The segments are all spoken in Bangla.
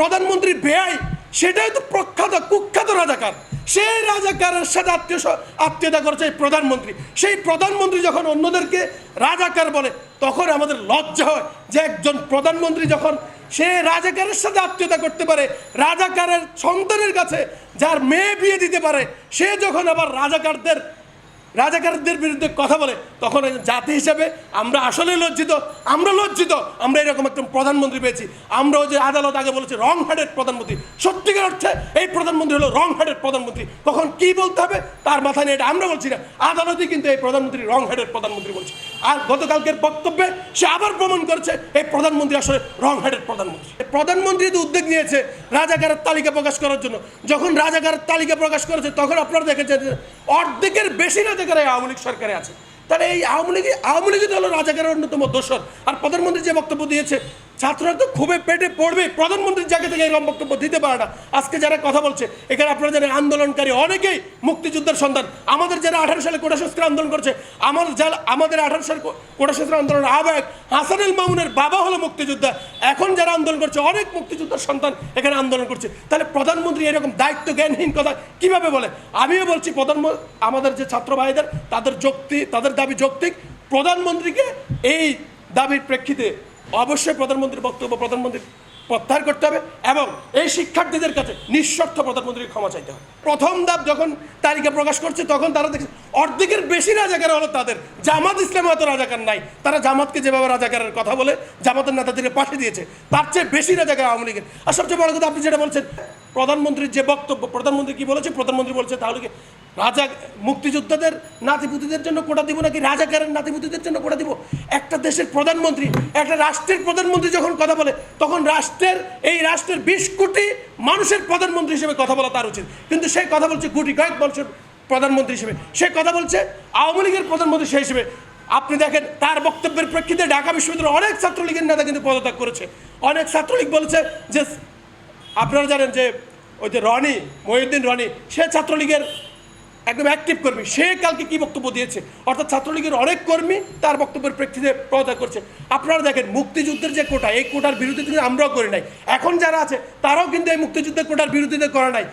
প্রধানমন্ত্রী বেআই সেটাই তো প্রখ্যাত, কুখ্যাত রাজাকার। সেই রাজাকারের সাথে আত্মীয় আত্মীয়তা করেছে এই প্রধানমন্ত্রী। সেই প্রধানমন্ত্রী যখন অন্যদেরকে রাজাকার বলে, তখন আমাদের লজ্জা হয় যে একজন প্রধানমন্ত্রী যখন সে রাজাকারের সাথে আত্মীয়তা করতে পারে, রাজাকারের সন্তানের কাছে যার মেয়ে বিয়ে দিতে পারে, সে যখন আবার রাজাকারদের রাজাকারদের বিরুদ্ধে কথা বলে, তখন জাতি হিসেবে আমরা আসলে লজ্জিত, আমরা লজ্জিত, আমরা এরকম একটা প্রধানমন্ত্রী পেয়েছি। আমরাও যে আদালত আগে বলেছে রং হেডেড প্রধানমন্ত্রী। সত্যিকার অর্থে এই প্রধানমন্ত্রী হলো রং হেডেড প্রধানমন্ত্রী। কখন কি বলতে হবে? তার মাথায় নিয়ে এটা আমরা বলছি না। আদালতই কিন্তু এই প্রধানমন্ত্রী রং হেডেড প্রধানমন্ত্রী বলছে। আর গতকালকের বক্তব্যে সে আবার প্রমাণ করেছে, এই প্রধানমন্ত্রী আসলে রং হেডেড প্রধানমন্ত্রী প্রধানমন্ত্রী তো উদ্যোগ নিয়েছে রাজাকারের তালিকা প্রকাশ করার জন্য। যখন রাজাকারের তালিকা প্রকাশ করেছে, তখন আপনারা দেখেছেন অর্ধেকের বেশি রাজাকার আওয়ামী লীগ সরকারে আছে। তাহলে এই আওয়ামী লীগ আওয়ামী লীগই হলো রাজাকারের অন্যতম দোষর। আর প্রধানমন্ত্রী যে বক্তব্য দিয়েছে ছাত্ররা তো খুবই পেটে পড়বে। প্রধানমন্ত্রীর জায়গা থেকে এরকম বক্তব্য দিতে পারে না। আজকে যারা কথা বলছে, এখানে আপনারা জানেন আন্দোলনকারী অনেকেই মুক্তিযুদ্ধের সন্তান। আমাদের যারা আঠারো সালে কোটা সংস্কার আন্দোলন করছে, আমার যারা আমাদের আঠারো সালে কোটা সংস্কার আন্দোলনের আহ্বায়ক হাসানুল মামুনের বাবা হলো মুক্তিযোদ্ধা। এখন যারা আন্দোলন করছে, অনেক মুক্তিযোদ্ধার সন্তান এখানে আন্দোলন করছে। তাহলে প্রধানমন্ত্রী এরকম দায়িত্ব জ্ঞানহীন কথা কীভাবে বলে? আমিও বলছি প্রধানমন্ত্রী আমাদের যে ছাত্র ভাইদের, তাদের যুক্তি তাদের দাবি যৌক্তিক। প্রধানমন্ত্রীকে এই দাবির প্রেক্ষিতে অবশ্যই প্রধানমন্ত্রীর বক্তব্য প্রধানমন্ত্রী প্রত্যাহার করতে হবে এবং এই শিক্ষার্থীদের কাছে নিঃস্বার্থ প্রধানমন্ত্রীর ক্ষমা চাইতে হবে। প্রথম ধাপ যখন তালিকা প্রকাশ করছে, তখন তারা দেখছে অর্ধেকের বেশি রাজাকার হলো তাদের। জামাত ইসলাম এত রাজাকার নাই। তারা জামাতকে যেভাবে রাজাকারের কথা বলে জামাতের নেতাদেরকে পাশে দিয়েছে, তার চেয়ে বেশি রাজাকার আওয়ামী লীগের। আর সবচেয়ে বড় কথা আপনি যেটা বলছেন, প্রধানমন্ত্রীর যে বক্তব্য, প্রধানমন্ত্রী কি বলেছে? প্রধানমন্ত্রী বলছে তাহলে রাজা মুক্তিযোদ্ধাদের নাতিপুতিদের জন্য কোটা দিব নাকি রাজাকারের নাতিপুতিদের জন্য কোটা দিব? দেশের প্রধানমন্ত্রী, একটা রাষ্ট্রের প্রধানমন্ত্রী যখন কথা বলে, তখন রাষ্ট্রের, এই রাষ্ট্রের বিশ কোটি মানুষের প্রধানমন্ত্রী হিসেবে কথা বলা তার উচিত। কিন্তু সে কথা বলছে কোটি কয়েক মানুষের প্রধানমন্ত্রী হিসেবে। সে কথা বলছে আওয়ামী লীগের প্রধানমন্ত্রী সেই হিসেবে। আপনি দেখেন, তার বক্তব্যের প্রেক্ষিতে ঢাকা বিশ্ববিদ্যালয়ের অনেক ছাত্রলীগের নেতা কিন্তু পদত্যাগ করেছে। অনেক ছাত্রলীগ বলছে যে, আপনারা জানেন যে, ওই যে রনি, মহিউদ্দিন রনি, সে ছাত্রলীগের একদম অ্যাক্টিভ কর্মী। সে কালকে কি বক্তব্য দিয়েছে? অর্থাৎ ছাত্রলীগের অনেক কর্মী তার বক্তব্যের প্রেক্ষিতে পদত্যাগ করছে। আপনারা দেখেন, মুক্তিযুদ্ধের যে কোটা, এই কোটার বিরোধিতা কিন্তু আমরাও করি নাই। এখন যারা আছে, তারাও কিন্তু এই মুক্তিযুদ্ধের কোটার বিরোধিতা করে নাই।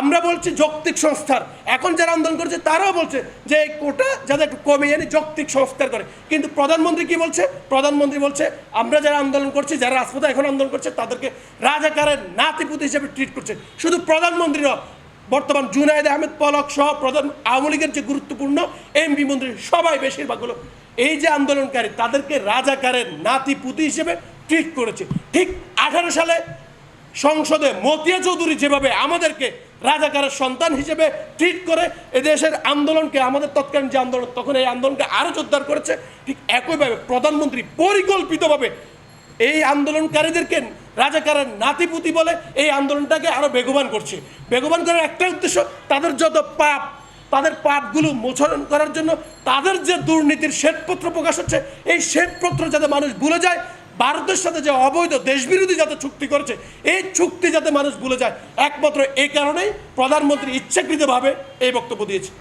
আমরা বলছি যৌক্তিক সংস্থার। এখন যারা আন্দোলন করছে, তারাও বলছে যে এই কোটা যাদের একটু কমিয়ে এনে যৌক্তিক সংস্কার করে। কিন্তু প্রধানমন্ত্রী কি বলছে? প্রধানমন্ত্রী বলছে, আমরা যারা আন্দোলন করছি, যারা রাজপথে এখন আন্দোলন করছে, তাদেরকে রাজাকারের নাতিপুতি হিসেবে ট্রিট করছে। শুধু প্রধানমন্ত্রী নয় বর্তমান জুনায়দ আহমেদ পলক সহ প্রধান আওয়ামী লীগের যে গুরুত্বপূর্ণ এমপি মন্ত্রী সবাই বেশিরভাগ হলো এই যে আন্দোলনকারী, তাদেরকে রাজাকারের নাতি পুতি হিসেবে ট্রিট করেছে। ঠিক আঠারো সালে সংসদে মতিয়া চৌধুরী যেভাবে আমাদেরকে রাজাকারের সন্তান হিসেবে ট্রিট করে, এদেশের আন্দোলনকে, আমাদের তৎকালীন যে আন্দোলন, তখন এই আন্দোলনকে আরও জোরদার করেছে। ঠিক একইভাবে প্রধানমন্ত্রী পরিকল্পিতভাবে এই আন্দোলনকারীদেরকে রাজাকারের নাতিপুতি বলে এই আন্দোলনটাকে আরও বেগবান করছে। বেগবান করার একটাই উদ্দেশ্য তাদের যত পাপ, তাদের পাপগুলো মোচন করার জন্য তাদের যে দুর্নীতির শ্বেতপত্র প্রকাশ হচ্ছে, এই শ্বেতপত্র যাতে মানুষ ভুলে যায়, ভারতের সাথে যে অবৈধ দেশবিরোধী যাতে চুক্তি করেছে, এই চুক্তি যাতে মানুষ ভুলে যায়, একমাত্র এই কারণেই প্রধানমন্ত্রী ইচ্ছাকৃতভাবে এই বক্তব্য দিয়েছে।